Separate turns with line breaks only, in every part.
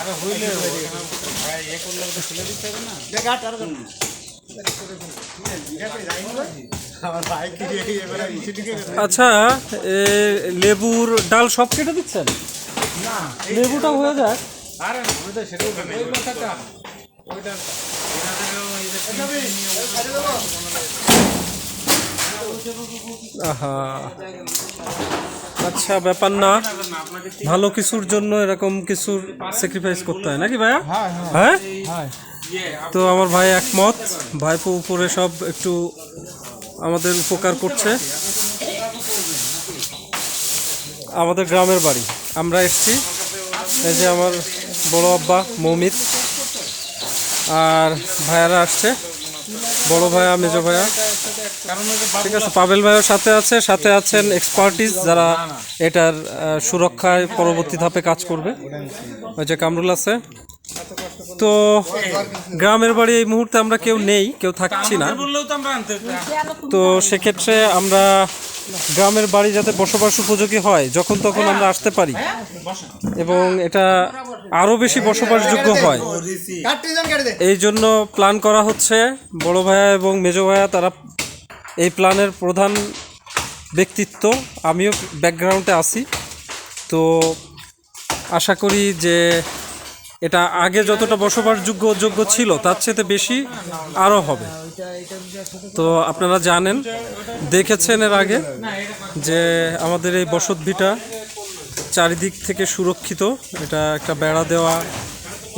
আরে হইলে ভাই এ করলে তো খুলে দিতে হবে না।
আচ্ছা লেবুর ডাল সব কেটে দিচ্ছেন? লেবুটা হয়ে যাক।
আরে ওইটা সেটা ওই কথাটা ওইটা এনাদেরও এই যে
আহা। আচ্ছা ব্যাপার না। ভালো কিছুর জন্য এরকম কিছুর স্যাক্রিফাইস করতে হয় নাকি ভাইয়া? হ্যাঁ
ইয়ে
তো আমার ভাই একমত। ভাইপো উপরে সব একটু আমাদের উপকার করছে। আমাদের গ্রামের বাড়ি। আমরা এসছি। এই যে আমার বড় আব্বা মৌমিত। আর ভাইয়ারা আসছে। বড় ভাইয়া মেজো ভাইয়া। ঠিক আছে পাবেল ভাইয়ের সাথে আছে সাথে আছেন এক্সপার্টিস যারা এটার সুরক্ষায় পরবর্তী ধাপে কাজ করবে। ওই যে কামরুল আছে। তো গ্রামের বাড়ি এই মুহূর্তে আমরা কেউ নেই কেউ থাকছি না।
তো
সেক্ষেত্রে আমরা গ্রামের বাড়ি যাতে বসবাস উপযোগী হয়, যখন তখন আমরা আসতে পারি। এবং এটা আরও বেশি বসবাসযোগ্য হয়। এই জন্য প্ল্যান করা হচ্ছে, বড় ভাইয়া এবং মেজো ভাইয়া, তারা এই প্ল্যানের প্রধান ব্যক্তিত্ব। আমিও ব্যাকগ্রাউন্ডে আছি। তো আশা করি যে এটা আগে যতটা বসবাসযোগ্য যোগ্য ছিল, তার চেয়ে বেশি আরও হবে। তো আপনারা জানেন, দেখেছেন এর আগে যে আমাদের এই বসতভিটা চারিদিক থেকে সুরক্ষিত, এটা একটা বেড়া দেওয়া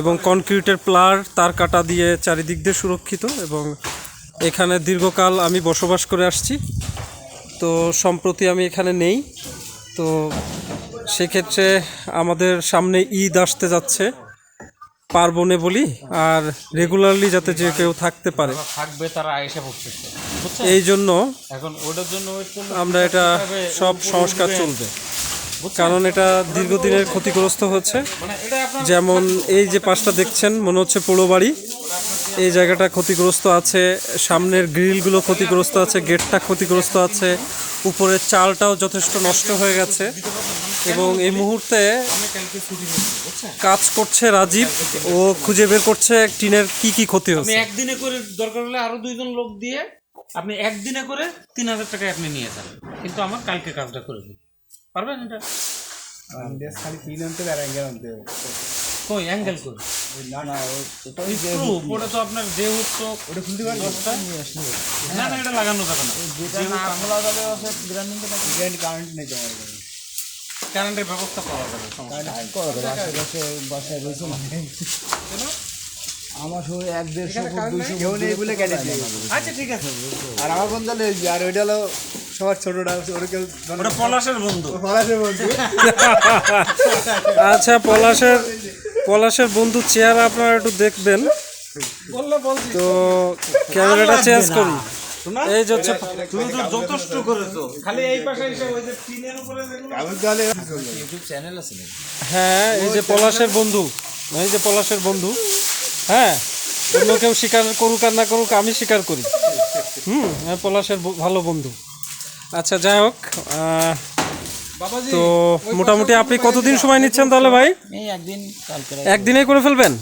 এবং কনক্রিটের প্লার, তার কাটা দিয়ে চারিদিক দিয়ে সুরক্ষিত এবং এখানে দীর্ঘকাল আমি বসবাস করে আসছি। তো সম্প্রতি আমি এখানে নেই। তো সেক্ষেত্রে আমাদের সামনে ঈদ আসতে যাচ্ছে। পার্বণে বলি আর রেগুলারলি যাতে যে কেউ থাকতে পারে।
থাকবে তারা এসে পড়তেছে
এই জন্য
এখন ওটার জন্য
আমরা এটা সব সংস্কার চলবে। কারণ এটা দীর্ঘদিনের ক্ষতিগ্রস্ত হচ্ছে।
মানে
যেমন এই যে পাশটা দেখছেন মনে হচ্ছে পোড়ো বাড়ি এই জায়গাটা ক্ষতিগ্রস্ত আছে সামনের গ্রিলগুলো ক্ষতিগ্রস্ত আছে গেটটা ক্ষতিগ্রস্ত আছে উপরের চালটাও যথেষ্ট নষ্ট হয়ে গেছে এবং এই মুহূর্তে কাজ করছে রাজীব ও খুঁজে বের করছে টিনের কি কি ক্ষতি
আপনি
হচ্ছে
একদিনে করে দরকার হলে আরও দুইজন লোক দিয়ে আপনি একদিনে করে তিন হাজার টাকা আপনি নিয়ে যান। কিন্তু আমার কালকে কাজটা করে দিন। পারবেন এটা?
খালি তিন আনতে আর অ্যাঙ্গেল আনতে হবে।
কই অ্যাঙ্গেল করে
না না ওটা
তো আপনার যে
ওটা খুলতে
না না এটা লাগানো যাবে না।
যেটা না খোলা যাবে গ্রামীণ গ্রামীণ কারেন্ট নেই তোমার
কারেন্টের ব্যবস্থা করা যাবে
করা যাবে আশেপাশে বাসায় রয়েছে না আমার সময় এক দেড়শো দুইশো কেউ নেই বলে কেটে
আচ্ছা ঠিক আছে।
আর আমার বন্ধু আর ওইটা হলো সবার ছোটটা কেউ
ওটা পলাশের বন্ধু।
পলাশের বন্ধু।
আচ্ছা পলাশের পলাশের বন্ধু চেহারা আপনারা একটু দেখবেন। তো ক্যামেরাটা চেঞ্জ করি এই যে হচ্ছে
তুমি তো যথেষ্ট করেছ। খালি এই পাশে এসে ওই যে টিনের উপরে যেগুলো
আমার তাহলে
হ্যাঁ এই যে পলাশের বন্ধু। এই যে পলাশের বন্ধু। হ্যাঁ অন্য কেউ স্বীকার করুক আর না করুক আমি স্বীকার করি। হুম পলাশের ভালো বন্ধু। আচ্ছা যাই হোক আহ, তো মোটামুটি আপনি কতদিন সময় নিচ্ছেন তাহলে ভাই?
এই একদিন
একদিনে করে ফেলবেন?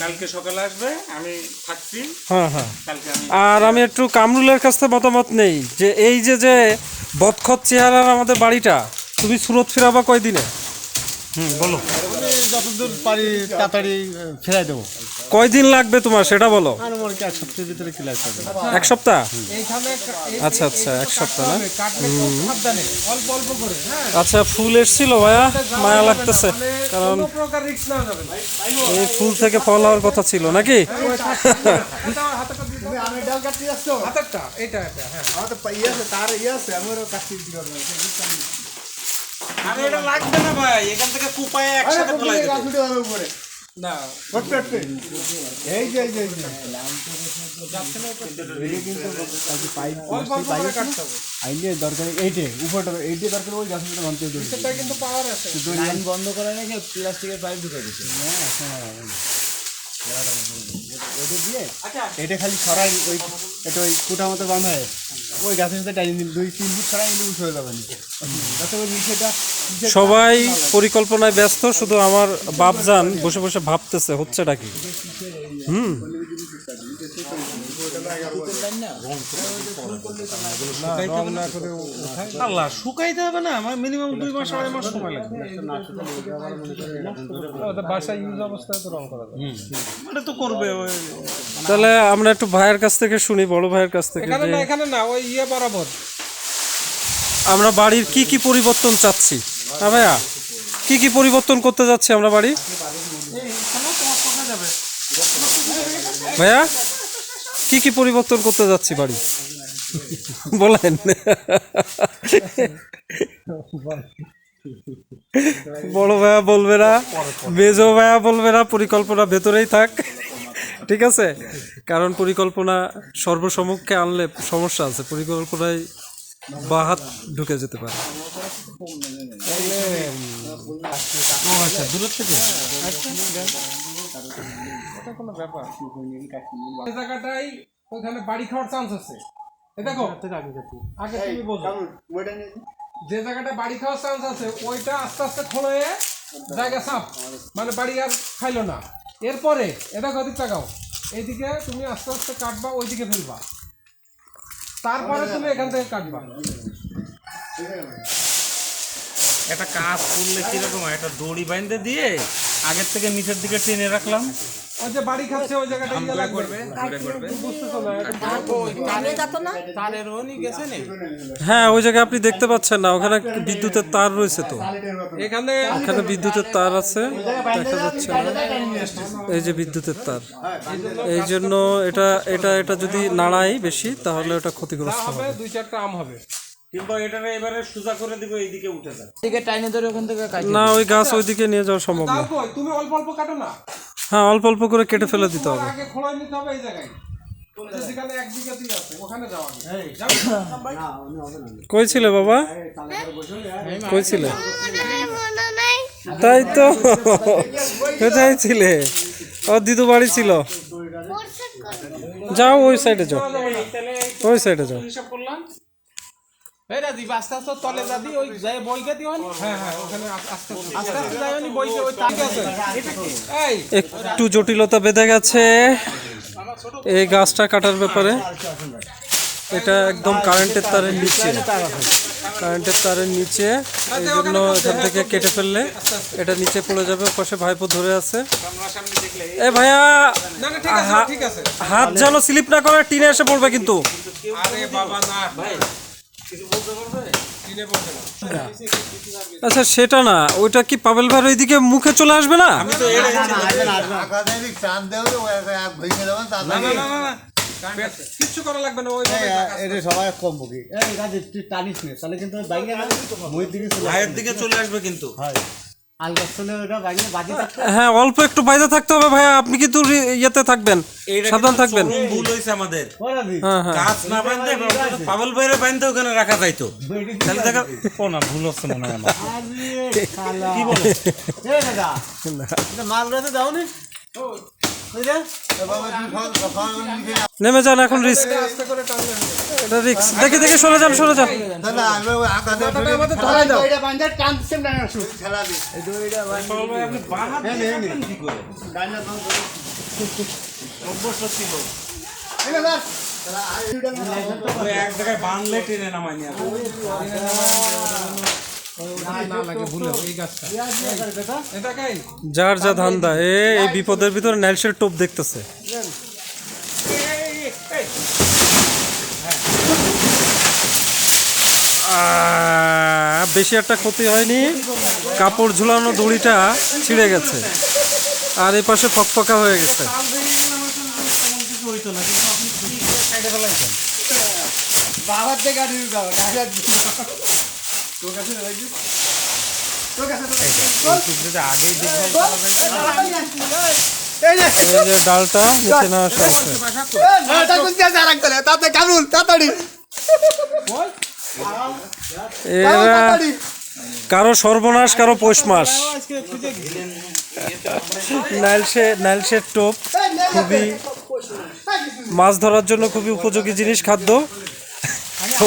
কালকে
সকালে আসবে আমি থাকছি।
হ্যাঁ হ্যাঁ। আর আমি একটু কামরুলের কাছ থেকে মতামত নেই যে এই যে যে বদখত চেহারার আমাদের বাড়িটা তুমি সুরত ফেরাবা কয়দিনে? হুম বলো।
যতদূর পারি তাড়াতাড়ি ফেরাই দেবো।
কয়দিন লাগবে তোমার সেটা বলো।
এক সপ্তাহের ভিতরে ক্লিয়ার করবে
এক সপ্তাহ? আচ্ছা আচ্ছা এক সপ্তাহ না?
কাটলে খুব সাবধানে অল্প অল্প করে হ্যাঁ
আচ্ছা ফুল এসছিল ভাইয়া মায়া লাগতেছে কারণ এই ফুল থেকে ফল হওয়ার কথা ছিল নাকি?
হ্যাঁ।
ইয়ে তার ইয়ে আছে কাটতে
আরে এটা লাগবে না ভাই এখান থেকে কুপায়ে একসাথে ফেলাই দেবে
গাছ উঠে যাবে উপরে।
না।
ফট ফট ফট। এই যে এই যে এই যে।
অল্প অল্প করে কাটতে হবে।
আইলে দরকার এইটে উপরটা এইটে দরকার ওই গাছ ভাঙতে হবে।
সেটা কিন্তু পাওয়ার আছে।
লাইন বন্ধ করে রেখে প্লাস্টিকের পাইপ ঢুকে দিচ্ছে
আচ্ছা।
খালি ওই এটা ওই কুটা মতো ওই গাছের সাথে টাইম দুই তিন ফুট ছড়াই নিলে উঠে যাবে না। যাতে ওই
সবাই পরিকল্পনায় ব্যস্ত শুধু আমার বাপজান বসে বসে ভাবতেছে হচ্ছেটা কি? হুম।
আল্লাহ শুকাইতে হবে না আমার মিনিমাম দুই মাস আড়াই মাস সময় লাগবে।
বাসায় ইউজ অবস্থায় তো রং করা
এটা তো করবে
তাহলে আমরা একটু ভাইয়ের কাছ থেকে শুনি বড় ভাইয়ের কাছ থেকে
এখানে না এখানে না ওই ইয়ে বরাবর।
আমরা বাড়ির কি কি পরিবর্তন চাচ্ছি? হ্যাঁ ভাইয়া, কি কি পরিবর্তন করতে যাচ্ছি আমরা বাড়ি? ভাইয়া, কি কি পরিবর্তন করতে যাচ্ছি বাড়ি? বলেন। বড় ভাইয়া বলবে না, মেজো ভাইয়া বলবে না, পরিকল্পনা ভেতরেই থাক। ঠিক আছে? কারণ পরিকল্পনা সর্বসমক্ষে আনলে সমস্যা আছে, পরিকল্পনায় বা হাত ঢুকে যেতে পারে।
ও আচ্ছা দূরের থেকে?
এই জায়গাটাই ওখানে বাড়ি খাওয়ার চান্স আছে। দেখো আগে তুমি যে জায়গাটা বাড়ি খাওয়ার চান্স আছে ওইটা আস্তে আস্তে খোলো জায়গা সাফ। মানে বাড়ি আর খাইলো না। এরপরে এটা কদিক তাকাও এইদিকে তুমি আস্তে আস্তে কাটবা ওইদিকে ফেলবা। তারপরে তুমি এখান থেকে কাটবা।
একটা কাজ করলে কীরকম একটা দড়ি বাইন্ধে দিয়ে আগের থেকে নিচের দিকে টেনে রাখলাম।
ওই যে বাড়ি খাচ্ছে ওই জায়গাটা ইয়ে লাগবে। না
হ্যাঁ ওই জায়গায় আপনি দেখতে পাচ্ছেন না ওখানে বিদ্যুতের তার রয়েছে তো।
এখানে
এখানে বিদ্যুতের তার আছে দেখা যাচ্ছে না। এই যে বিদ্যুতের তার। এই জন্য এটা এটা এটা যদি নাড়াই বেশি তাহলে ওটা ক্ষতিগ্রস্ত হবে
দুই চারটা আম হবে।
কিন্তু এটারে এবারে সোজা করে দিব এইদিকে উঠে যাবে
থেকে টাইনে ধরে ওখান থেকে
না ওই গাছ ওইদিকে নিয়ে যাওয়া সম্ভব না।
তুমি অল্প অল্প কাটো না?
হ্যাঁ অল্প অল্প করে কেটে ফেলে দিতে হবে।
আগে নিতে এই জায়গায়। যাও।
কই ছিলে বাবা? কই ছিলে? তাই তো। কোথায় ছিলে? ও দিদু বাড়ি ছিল। যাও ওই সাইডে যাও। ওই সাইডে যাও।
এই রাজি আস্তে আস্তে তলে যাবি ওই যাই বইকে দিও নি
হ্যাঁ হ্যাঁ ওখানে আস্তে আস্তে
আস্তে আস্তে নি বইকে ওই তাকে আছে।
এই।
একটু জটিলতা বেঁধে গেছে। এই গাছটা কাটার ব্যাপারে। এটা একদম কারেন্টের তারের নিচে। কারেন্টের তারের নিচে। এই জন্য এখান থেকে কেটে ফেললে এটা নিচে পড়ে যাবে পাশে ভাইপো ধরে আছে। এ ভাইয়া!
না না ঠিক আছে
হা-
ঠিক আছে।
হাত যেন স্লিপ না করে টিনে এসে পড়বে কিন্তু।
আরে বাবা না। ভাই
আচ্ছা সেটা না ওইটা কি পাবেল ভাইয়ের ওইদিকে মুখে চলে আসবে না?
না না না না।
কিচ্ছু করা লাগবে না ওই
এটা সবাই কম বুকি। এই রাজি তুই টানিস নে তাহলে কিন্তু দিকে
দিকে চলে আসবে কিন্তু।
হয়
হ্যাঁ অল্প একটু বাইরে থাকতে হবে ভাইয়া আপনি কিন্তু ইয়েতে থাকবেন সাবধান থাকবেন।
ভুল হয়েছে আমাদের।
হ্যাঁ হ্যাঁ।
গাছ না বাঁধতে পাবল বাইরে বাঁধতে ওখানে রাখা যাইতো। তাহলে দেখা ও না ভুল হচ্ছে মনে হয় আমার।
আরে শালা। কি বলো? মাল রাতে দাও নি
নেমে যান এখন রিস্ক। এটা রিস্ক দেখে দেখে সরে যান সরে যান
এক জায়গায় বাঁধলে টেনে নামাই নিয়ে
যার যা ধান্দা এ এই বিপদের ভিতরে নাইলসের টোপ দেখতেছে। বেশি একটা ক্ষতি হয়নি। কাপড় ঝুলানো দড়িটা ছিঁড়ে গেছে। আর এই পাশে ফকফকা হয়ে গেছে।
বাবার থেকে গাড়ি গাড়ি তোর কাছে
ডালটা
করে তাতে কামরুল তাড়াতাড়ি
এরা কারও সর্বনাশ কারও পৌষ মাস নাইলসে নাইলসের টোপ খুবই মাছ ধরার জন্য খুবই উপযোগী জিনিস খাদ্য তো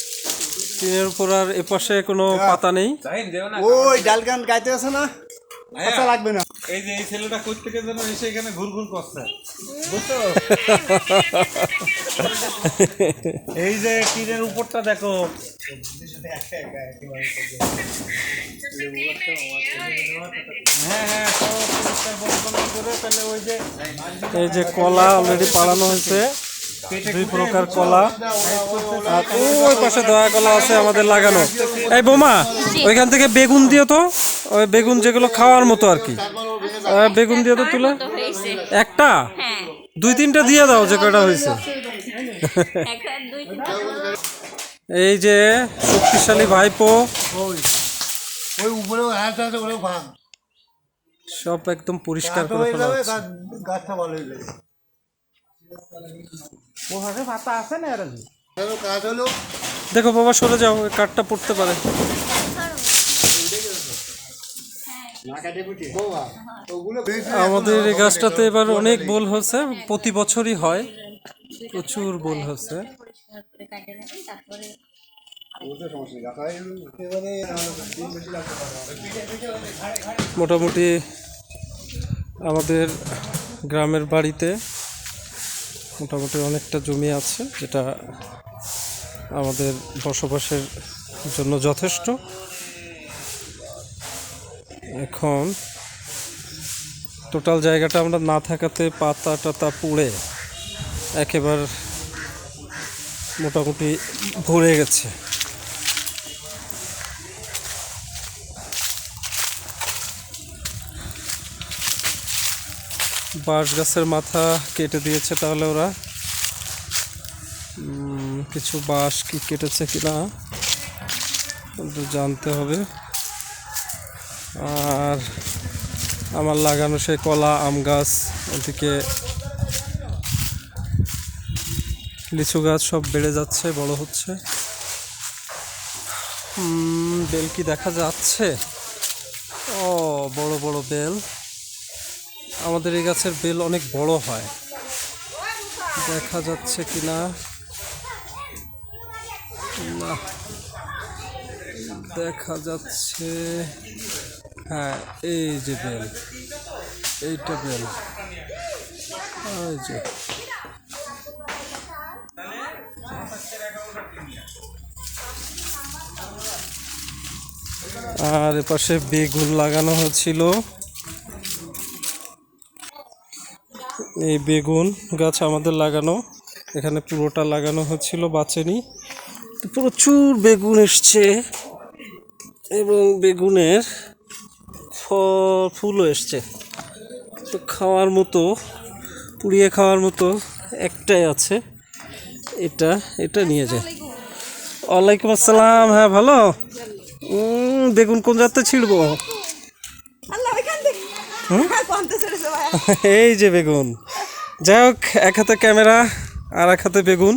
টিনের উপর আর এপাশে কোনো পাতা নেই।
ওই ডাল গান গাইতে আছে না? আচ্ছা লাগবে না।
এই যে এই ছেলেটা কই থেকে যেন এসে এখানে ঘুরঘুর করছে। এই যে টিনের উপরটা দেখো। হ্যাঁ হ্যাঁ
এই যে কলা অলরেডি পাড়ানো হয়েছে। দুই প্রকার কলা। আর ওই পাশে দয়া কলা আছে আমাদের লাগানো। এই বোমা, ওইখান থেকে বেগুন দিও তো। ওই বেগুন যেগুলো খাওয়ার মতো আর কি। বেগুন দিয়ে তো তুলে। একটা? দুই তিনটা দিয়ে দাও যে কয়টা হয়েছে। এই যে শক্তিশালী ভাইপো। সব একদম পরিষ্কার করে ফেলা
পাতা আছে না এরা
কাজ হলো?
দেখো বাবা সরে যাও কাঠটা পড়তে পারে। আমাদের এই গাছটাতে এবার অনেক বোল হচ্ছে প্রতি বছরই হয়। প্রচুর বোল হচ্ছে।
পরিষ্কার করে কাটে রাখি তারপরে
একেবারে আমাদের দিন বেশি লাগতে পারে।
মোটামুটি আমাদের গ্রামের বাড়িতে মোটামুটি অনেকটা জমি আছে, যেটা আমাদের বসবাসের জন্য যথেষ্ট। এখন টোটাল জায়গাটা আমরা না থাকাতে পাতা টাতা পুড়ে একেবারে মোটামুটি ভরে গেছে। বাঁশ গাছের মাথা কেটে দিয়েছে তাহলে ওরা। কিছু বাঁশ কি কেটেছে কিনা জানতে হবে। আর আমার লাগানো সেই কলা, আম গাছ, ওদিকে লিচু গাছ সব বেড়ে যাচ্ছে, বড় হচ্ছে। বেল কি দেখা যাচ্ছে? ও, বড় বড় বেল। আমাদের এই গাছের বেল অনেক বড় হয়। দেখা যাচ্ছে কি না? দেখা যাচ্ছে হ্যাঁ এই যে বেল। এইটা বেল। ওই যে। আর এপাশে বেগুন লাগানো হয়েছিল। এই বেগুন গাছ আমাদের লাগানো। এখানে পুরোটা লাগানো হচ্ছিল বাঁচেনি। তো প্রচুর বেগুন এসছে এবং বেগুনের ফল ফুলও এসছে। তো খাওয়ার মতো পুড়িয়ে খাওয়ার মতো একটাই আছে। এটা এটা নিয়ে যায় ওয়ালাইকুম আসসালাম হ্যাঁ ভালো? বেগুন কোন যাতে ছিড়বো? এই যে বেগুন। যাই হোক এক হাতে ক্যামেরা আর এক হাতে বেগুন।